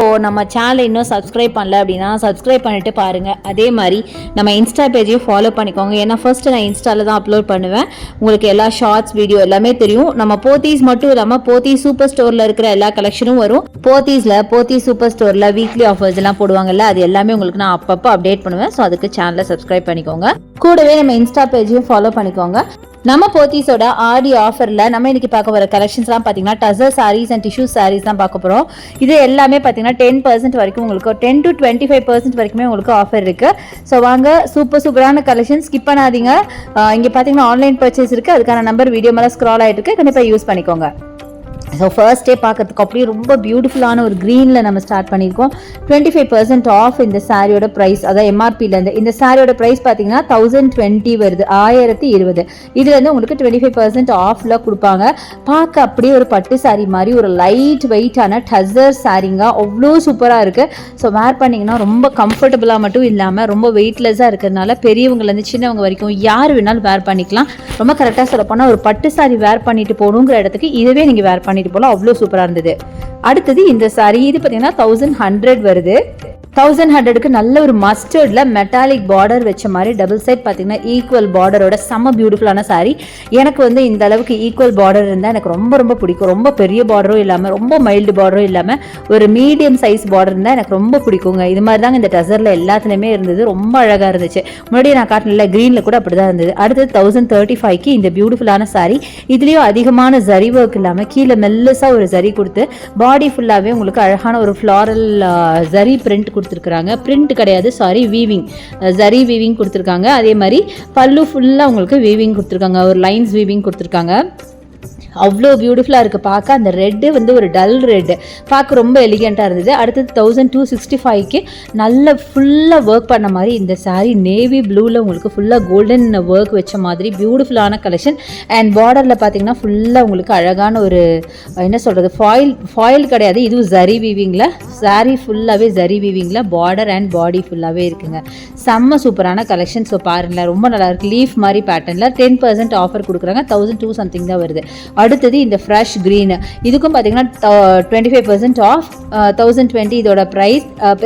இப்போது நம்ம சேனலை இன்னும் சப்ஸ்கிரைப் பண்ணல அப்படின்னா சப்ஸ்கிரைப் பண்ணிட்டு பாருங்கள் அதே மாதிரி நம்ம இன்ஸ்டா பேஜையும் ஃபாலோ பண்ணிக்கோங்க. ஏன்னா ஃபஸ்ட்டு நான் இன்ஸ்டாவில் தான் அப்லோட் பண்ணுவேன். உங்களுக்கு எல்லா ஷார்ட்ஸ் வீடியோ எல்லாமே தெரியும். நம்ம போத்தீஸ் மட்டும் இல்லாமல் போத்தீஸ் சூப்பர் ஸ்டோரில் இருக்கிற எல்லா கலெக்ஷனும் வரும். போத்தீஸில் போத்தீஸ் சூப்பர் ஸ்டோரில் வீக்லி ஆஃபர்ஸ் எல்லாம் போடுவாங்கல்ல அது எல்லாமே உங்களுக்கு நான் அப்பப்போ அப்டேட் பண்ணுவேன். ஸோ அதுக்கு சேனலை சப்ஸ்கிரைப் பண்ணிக்கோங்க. கூடவே நம்ம இன்ஸ்டா பேஜையும் ஃபாலோ பண்ணிக்கோங்க. நம்ம போத்தீஸோட ஆடி ஆஃபரில் நம்ம இன்னைக்கு பார்க்க வர கலெக்ஷன்ஸ்லாம் பார்த்தீங்கன்னா டசர் சாரீஸ் அண்ட் டிஷ்யூ சாரீஸ் தான் பார்க்க போகிறோம் இது எல்லாமே பார்த்தீங்கன்னா டென் பர்சன்ட் வரைக்கும் உங்களுக்கு ten to twenty five percent வரைக்குமே உங்களுக்கு ஆஃபர் இருக்குது ஸோ வாங்க சூப்பர் சூப்பரான கலெக்ஷன் ஸ்கிப் பண்ணாதீங்க. இங்கே பார்த்தீங்கன்னா ஆன்லைன் பர்ச்சேஸ் இருக்குது அதுக்கான நம்பர் வீடியோ மேலே ஸ்க்ரால் ஆகிட்டு இருக்கு. கண்டிப்பாக யூஸ் பண்ணிக்கோங்க. ஸோ ஃபர்ஸ்ட் டே பார்க்கறதுக்கு அப்படியே ரொம்ப பியூட்டிஃபுல்லான ஒரு க்ரீனில் நம்ம ஸ்டார்ட் பண்ணியிருக்கோம். டுவெண்ட்டி ஃபைவ் பர்சன்ட் ஆஃப் இந்த சாரியோட ப்ரைஸ் அதான் எம்ஆர்பிலேருந்து இந்த சாரியோட ப்ரைஸ் பார்த்தீங்கன்னா தௌசண்ட் டுவெண்ட்டி வருது. ஆயிரத்தி இருபது. இதுலேருந்து உங்களுக்கு டுவெண்ட்டி ஃபைவ் பர்சன்ட் ஆஃபில் கொடுப்பாங்க. பார்க்க அப்படியே ஒரு பட்டு சாரி மாதிரி ஒரு லைட் வெயிட்டான டசர் சாரிங்க அவ்வளோ சூப்பராக இருக்குது ஸோ வேர் பண்ணிங்கன்னா ரொம்ப கம்ஃபர்டபுளாக மட்டும் இல்லாமல் ரொம்ப வெயிட்லெஸ்ஸாக இருக்கிறதுனால பெரியவங்கலேருந்து சின்னவங்க வரைக்கும் யார் வேணாலும் வேர் பண்ணிக்கலாம். ரொம்ப கரெக்டாக சொல்லப்போனால் ஒரு பட்டு சாரி வேர் பண்ணிட்டு போகணுங்கிற இடத்துக்கு இதுவே நீங்கள் வேர் பண்ணிட்டு போகலாம் அவ்வளோ சூப்பராக இருந்தது. அடுத்தது இந்த சாரி இது பார்த்தீங்கன்னா தௌசண்ட் ஹண்ட்ரட் வருது. தௌசண்ட் ஹண்ட்ரடுக்கு நல்ல ஒரு மஸ்டர்டில் மெட்டாலிக் பார்டர் வச்ச மாதிரி டபுள் சைட் பார்த்தீங்கன்னா ஈக்குவல் பார்டரோட செம்ம பியூட்டிஃபுல்லான சாரி எனக்கு வந்து இந்த அளவுக்கு ஈக்குவல் பார்டர் இருந்தால் எனக்கு ரொம்ப ரொம்ப பிடிக்கும். ரொம்ப பெரிய பார்டரும் இல்லாமல் ரொம்ப மைல்டு பார்டரும் இல்லாமல் ஒரு மீடியம் சைஸ் பார்டர் இருந்தால் எனக்கு ரொம்ப பிடிக்குங்க. இது மாதிரி தாங்க இந்த டசரில் எல்லாத்துலேயுமே இருந்தது. ரொம்ப அழகாக இருந்துச்சு. முன்னாடி நான் காட்டினல க்ரீனில் கூட அப்படி தான் இருந்தது. அடுத்தது தௌசண்ட் தேர்ட்டி ஃபைவ்க்கு இந்த பியூட்டிஃபுல்லான சாரி இதுலேயும் அதிகமான ஜரி ஒர்க் இல்லாமல் கீழே மெல்லுசாக ஒரு ஜரி கொடுத்து பாடி ஃபுல்லாகவே உங்களுக்கு அழகான ஒரு ஃப்ளாரல் ஜரி பிரிண்ட் கொடுத்துருக்குறாங்க. பிரிண்ட் கிடையாது சாரி வீவிங் ஜரி வீவிங் கொடுத்துருக்காங்க. அதே மாதிரி பல்லு ஃபுல்லாக உங்களுக்கு வீவிங் கொடுத்துருக்காங்க. ஒரு லைன்ஸ் வீவிங் கொடுத்துருக்காங்க. அவ்வளோ பியூட்டிஃபுல்லாக இருக்குது பார்க்க அந்த ரெட்டு வந்து ஒரு டல் ரெட்டு பார்க்க ரொம்ப எலிகெண்ட்டாக இருந்தது. அடுத்தது தௌசண்ட் டூ சிக்ஸ்டி ஃபைவ்க்கு நல்ல ஃபுல்லாக ஒர்க் பண்ண மாதிரி இந்த சாரீ நேவி ப்ளூவில் உங்களுக்கு ஃபுல்லாக கோல்டன் ஒர்க் வச்ச மாதிரி பியூட்டிஃபுல்லான கலெக்ஷன் அண்ட் பார்டரில் பார்த்தீங்கன்னா ஃபுல்லாக உங்களுக்கு அழகான ஒரு என்ன சொல்கிறது ஃபாயில் ஃபாயில் கிடையாது. இதுவும் ஜரி வீவிங்கில் சாரீ ஃபுல்லாகவே ஜரி வீவிங்கில் பார்டர் அண்ட் பாடி ஃபுல்லாகவே இருக்குங்க. செம்ம சூப்பரான கலெக்ஷன் ஸோ பாருங்களேன் ரொம்ப நல்லாயிருக்கு லீஃப் மாதிரி பேட்டர்னில் டென் பர்சன்ட் ஆஃபர் கொடுக்குறாங்க. தௌசண்ட் டூ சம்திங் தான் வருது. அடுத்தது இந்த ஃப்ரெஷ் க்ரீன் இதுக்கும் பார்த்தீங்கன்னா twenty five percent off thousand twenty இதோட ப்ரைஸ்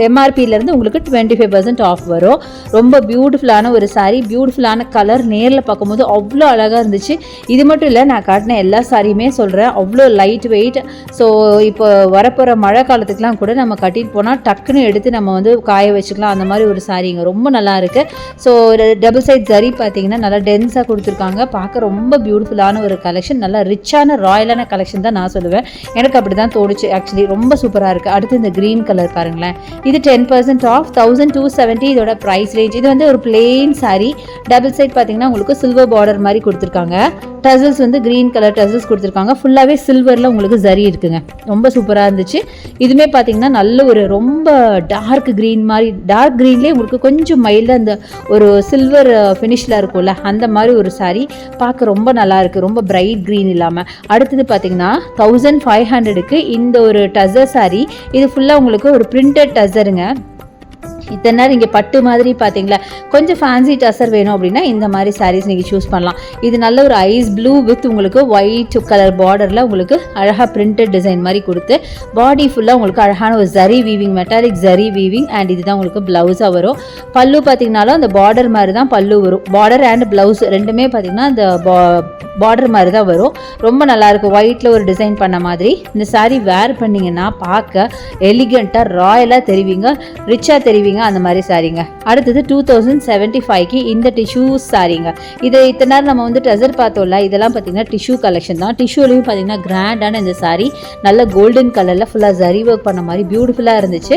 எம்ஆர்பியிலேருந்து உங்களுக்கு டுவெண்ட்டி ஃபைவ் பர்சன்ட் ஆஃப் வரும். ரொம்ப பியூட்டிஃபுல்லான ஒரு சாரீ பியூட்டிஃபுல்லான கலர் நேரில் பார்க்கும்போது அவ்வளோ அழகாக இருந்துச்சு. இது மட்டும் இல்லை நான் காட்டின எல்லா சாரியுமே சொல்கிறேன் அவ்வளோ லைட் வெயிட் ஸோ இப்போ வரப்போகிற மழை காலத்துக்குலாம் கூட நம்ம கட்டிட்டு போனால் டக்குன்னு எடுத்து நம்ம வந்து காய வச்சுக்கலாம். அந்த மாதிரி ஒரு சாரீங்க ரொம்ப நல்லா இருக்குது ஸோ டபுள் சைட் ஜரி பார்த்தீங்கன்னா நல்லா டென்ஸாக கொடுத்துருக்காங்க. பார்க்க ரொம்ப பியூட்டிஃபுல்லான ஒரு கலெக்ஷன் நல்லா ரிச் ரிச்சான ராயலான கலெக்ஷன் தான் நான் சொல்லுவேன். எனக்கு அப்படி தான் தோணுச்சு. ஆக்சுவலி ரொம்ப சூப்பராக இருக்குது அடுத்து இந்த க்ரீன் கலர் பாருங்களேன். இது ten percent off thousand two seventy இதோட ப்ரைஸ் ரேஞ்ச் இது வந்து ஒரு பிளெயின் சாரி டபுள் சைட் பார்த்தீங்கன்னா உங்களுக்கு சில்வர் பார்டர் மாதிரி கொடுத்துருக்காங்க. டசல்ஸ் வந்து க்ரீன் கலர் டசல்ஸ் கொடுத்துருக்காங்க. ஃபுல்லாகவே சில்வரில் உங்களுக்கு ஜரி இருக்குங்க. ரொம்ப சூப்பராக இருந்துச்சு. இதுவுமே பார்த்தீங்கன்னா நல்ல ஒரு ரொம்ப டார்க் க்ரீன் மாதிரி டார்க் க்ரீன்லேயே உங்களுக்கு கொஞ்சம் மைல்டாக அந்த ஒரு சில்வர் ஃபினிஷில் இருக்கும்ல அந்த மாதிரி ஒரு saree பார்க்க ரொம்ப நல்லா இருக்குது ரொம்ப பிரைட் க்ரீன் இல்லாமல் அடுத்தது பார்த்தீங்கன்னா தௌசண்ட் ஃபைவ் ஹண்ட்ரடுக்கு இந்த ஒரு டசர் saree. இது ஃபுல்லாக உங்களுக்கு ஒரு பிரிண்டட் டசருங்க இத்தனை நேரம் இங்கே பட்டு மாதிரி பார்த்தீங்களா கொஞ்சம் ஃபேன்சி டசர் வேணும் அப்படின்னா இந்த மாதிரி சாரீஸ் நீங்கள் சூஸ் பண்ணலாம். இது நல்ல ஒரு ஐஸ் ப்ளூ வித் உங்களுக்கு ஒயிட் கலர் பார்டரில் உங்களுக்கு அழகாக பிரிண்டட் டிசைன் மாதிரி கொடுத்து பாடி ஃபுல்லாக உங்களுக்கு அழகான ஒரு zari weaving metallic zari weaving and இதுதான் உங்களுக்கு ப்ளவுஸாக வரும். பல்லு பார்த்தீங்கனாலும் அந்த பார்டர் மாதிரி தான் பல்லு வரும். பார்டர் அண்ட் ப்ளவுஸ் ரெண்டுமே பார்த்தீங்கன்னா அந்த பார்டர் மாதிரி தான் வரும். ரொம்ப நல்லாயிருக்கும். ஒயிட்டில் ஒரு டிசைன் பண்ண மாதிரி. இந்த சாரீ வேர் பண்ணிங்கன்னா பார்க்க எலிகண்ட்டாக ராயலாக தெரிவிங்க. ரிச்சாக தெரிவிங்க அந்த மாதிரி சாரீங்க அடுத்தது டூ தௌசண்ட் செவன்ட்டி ஃபைவ்க்கு இந்த டிஷ்யூ சாரீங்க இது இத்தனை நேரம் நம்ம வந்து ட்ரெஸர் பார்த்தோம்ல இதெல்லாம் பார்த்தீங்கன்னா டிஷ்யூ கலெக்ஷன் தான். டிஷ்யூலையும் பார்த்தீங்கன்னா கிராண்டான இந்த சாரீ நல்ல கோல்டன் கலரில் ஃபுல்லாக ஜரி ஒர்க் பண்ண மாதிரி பியூட்டிஃபுல்லாக இருந்துச்சு.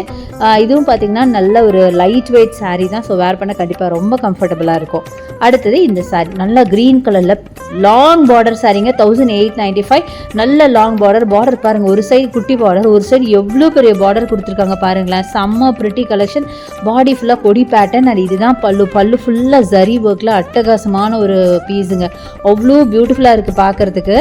இதுவும் பார்த்தீங்கன்னா நல்ல ஒரு லைட் வெயிட் சாரீ தான். ஸோ வேர் பண்ண கண்டிப்பாக ரொம்ப கம்ஃபர்டபுளாக இருக்கும். அடுத்தது இந்த சாரீ நல்லா க்ரீன் கலரில் லாங் பார்டர் சாரீங்க தௌசண்ட் எயிட் நைன்டி ஃபைவ் நல்ல லாங் பார்டர் பார்டர் பாருங்கள் ஒரு சைடு குட்டி பார்டர் ஒரு சைடு எவ்வளோ பெரிய பார்டர் கொடுத்துருக்காங்க பாருங்களேன். செம்ம பிரிட்டி கலெக்ஷன் பாடி ஃபுல்லாக கொடி பேட்டர்ன் அண்ட் இதுதான் பல்லு. பல்லு ஃபுல்லாக ஜரி ஒர்க்கில் அட்டகாசமான ஒரு பீஸுங்க அவ்வளோ பியூட்டிஃபுல்லாக இருக்குது பார்க்குறதுக்கு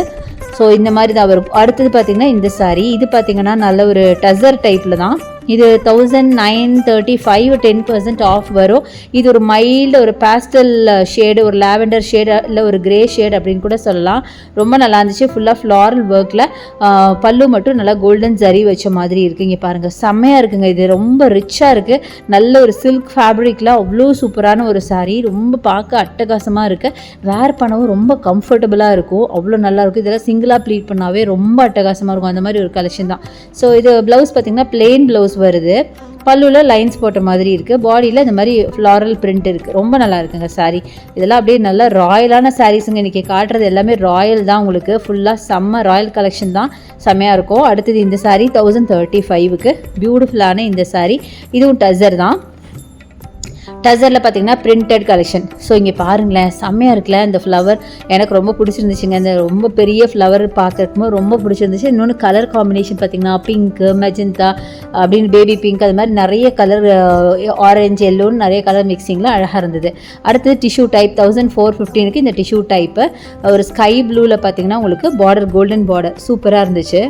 ஸோ இந்த மாதிரி தான் வரும். அடுத்தது பார்த்திங்கன்னா இந்த சாரீ இது பார்த்திங்கன்னா நல்ல ஒரு டசர் டைப்பில் தான். இது thousand nine thirty five ten percent off வரும். இது ஒரு மைல்டு ஒரு பேஸ்டல் ஷேடு ஒரு லாவெண்டர் ஷேடு இல்லை ஒரு கிரே ஷேட் அப்படின்னு கூட சொல்லலாம். ரொம்ப நல்லா இருந்துச்சு. ஃபுல்லாக ஃப்ளாரல் ஒர்க்கில் பல்லு மட்டும் நல்லா கோல்டன் ஜரி வச்ச மாதிரி இருக்குங்க பாருங்கள் செம்மையாக இருக்குங்க. இது ரொம்ப ரிச்சாக இருக்குது நல்ல ஒரு சில்க் ஃபேப்ரிக்கில் அவ்வளோ சூப்பரான ஒரு சாரீ ரொம்ப பார்க்க அட்டகாசமாக இருக்குது வேர் பண்ணவும் ரொம்ப கம்ஃபர்டபுளாக இருக்கும். அவ்வளோ நல்லாயிருக்கும் இதெல்லாம் சிங்கிளாக ப்ளீட் பண்ணாவே ரொம்ப அட்டகாசமாக இருக்கும். அந்த மாதிரி ஒரு கலெக்ஷன் தான். ஸோ இது ப்ளவுஸ் பார்த்திங்கன்னா பிளெயின் ப்ளவுஸ் வருது. பல்லுவில் லைன்ஸ் போட்ட மாதிரி இருக்குது பாடியில் இந்த மாதிரி ஃப்ளாரல் பிரிண்ட் இருக்குது ரொம்ப நல்லா இருக்குங்க saree. இதெல்லாம் அப்படியே நல்லா ராயலான சாரீஸுங்க இன்றைக்கி காட்டுறது எல்லாமே ராயல் தான் உங்களுக்கு. ஃபுல்லாக செம்ம ராயல் கலெக்ஷன் தான். செம்மையாக இருக்கும். அடுத்தது இந்த சாரீ தௌசண்ட் தேர்ட்டி ஃபைவுக்கு பியூட்டிஃபுல்லான இந்த சாரீ இதுவும் டசர் தான். டசரில் பார்த்தீங்கன்னா பிரிண்டட் கலெக்ஷன் ஸோ இங்கே பாருங்களேன் செம்மையாக இருக்குல்ல இந்த ஃப்ளவர் எனக்கு ரொம்ப பிடிச்சிருந்துச்சுங்க. இந்த ரொம்ப பெரிய ஃப்ளவர் பார்க்கறதுக்கு ரொம்ப பிடிச்சிருந்துச்சு. இன்னொன்று கலர் காம்பினேஷன் பார்த்தீங்கன்னா பிங்க்கு மெஜந்தா அப்படின்னு பேபி பிங்க் அது மாதிரி நிறைய கலர் ஆரஞ்சு எல்லோன்னு நிறைய கலர் மிக்சிங்கில் அழகாக இருந்தது. அடுத்தது டிஷ்யூ டைப் தௌசண்ட் ஃபோர் ஃபிஃப்டீனுக்கு இந்த டிஷ்யூ டைப்பு ஒரு ஸ்கை ப்ளூவில் பார்த்தீங்கன்னா உங்களுக்கு பார்டர் கோல்டன் பார்டர் சூப்பராக இருந்துச்சு.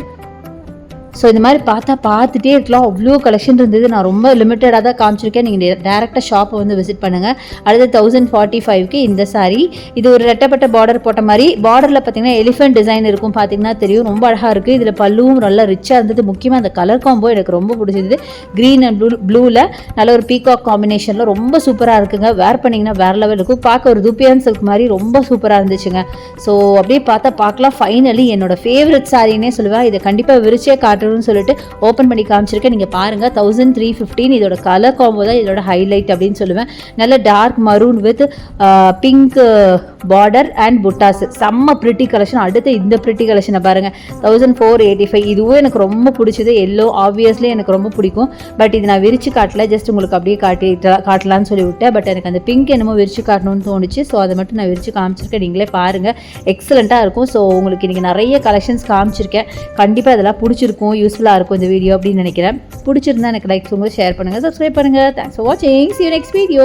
ஸோ இந்த மாதிரி பார்த்தா பார்த்துட்டே இருக்கலாம். அவ்வளோ கலெக்ஷன் இருந்தது. நான் ரொம்ப லிமிட்டடாக தான் காமிச்சிருக்கேன். நீங்கள் டேரெக்டாக ஷாப்பை வந்து விசிட் பண்ணுங்கள் அடுத்து தௌசண்ட் ஃபார்ட்டி ஃபைவ்க்கு இந்த சாரீ இது ஒரு ரெட்டப்பட்ட பார்டர் போட்ட மாதிரி. பார்டரில் பார்த்தீங்கன்னா எலிஃபென்ட் டிசைன் இருக்கும். பார்த்தீங்கன்னா தெரியும். ரொம்ப அழகாக இருக்குது இதில் பல்லுவும் நல்லா ரிச்சாக இருந்தது. முக்கியமாக அந்த கலர் காம்போ எனக்கு ரொம்ப பிடிச்சிருந்தது. க்ரீன் அண்ட் ப்ளூ ப்ளூவில் நல்ல ஒரு பீகாக் காம்பினேஷனில் ரொம்ப சூப்பராக இருக்குங்க. வேர் பண்ணிங்கன்னா வேறு லெவல் இருக்கும் பார்க்க ஒரு துப்பியான் சில்க் மாதிரி ரொம்ப சூப்பராக இருந்துச்சுங்க. ஸோ அப்படியே பார்த்தா பார்க்கலாம். ஃபைனலி என்னோட ஃபேவரட் சாரின்னே சொல்லுவேன். இதை கண்டிப்பாக விரிச்சே காட்டணும்னு சொல்லிட்டு ஓப்பன் பண்ணி காமிச்சிருக்கேன். நீங்கள் பாருங்கள் தௌசண்ட் த்ரீ ஃபிஃப்டீன் இதோட கலர் காம்போ தான் இதோட ஹைலைட் அப்படின்னு சொல்லுவேன். நல்ல dark maroon with pink border and buttas செம்ம பிரிட்டி கலெக்ஷன் அடுத்து இந்த பிரிட்டி கலெக்ஷனை பாருங்கள் தௌசண்ட் ஃபோர் எயிட்டி ஃபைவ் இதுவும் எனக்கு ரொம்ப பிடிச்சது. எல்லோ ஆப்வியஸ்லி எனக்கு ரொம்ப பிடிக்கும். பட் இது நான் விரிச்சு காட்டல. ஜஸ்ட் உங்களுக்கு அப்படியே காட்டி காட்டலான்னு சொல்லி விட்டேன். பட் எனக்கு அந்த பிங்க் என்னமோ விரிச்சு காட்டணும்னு தோணுச்சு. ஸோ அதை மட்டும் நான் விரிச்சு காமிச்சிருக்கேன். நீங்களே பாருங்கள் எக்ஸலண்ட்டாக இருக்கும். ஸோ உங்களுக்கு இன்றைக்கி நிறைய கலெக்ஷன்ஸ் காமிச்சிருக்கேன். கண்டிப்பாக இதெல்லாம் பிடிச்சிருக்கும். யூஸ்ஃபுல்லாக இருக்கும் இந்த வீடியோ அப்படின்னு நினைக்கிறேன். பிடிச்சிருந்தா எனக்கு லைக் பண்ணுங்கள் ஷேர் பண்ணுங்கள் சப்ஸ்கிரைப் பண்ணுங்கள் தேங்க்ஸ் ஃபார் வாட்சிங் சி நெக்ஸ்ட் வீடியோ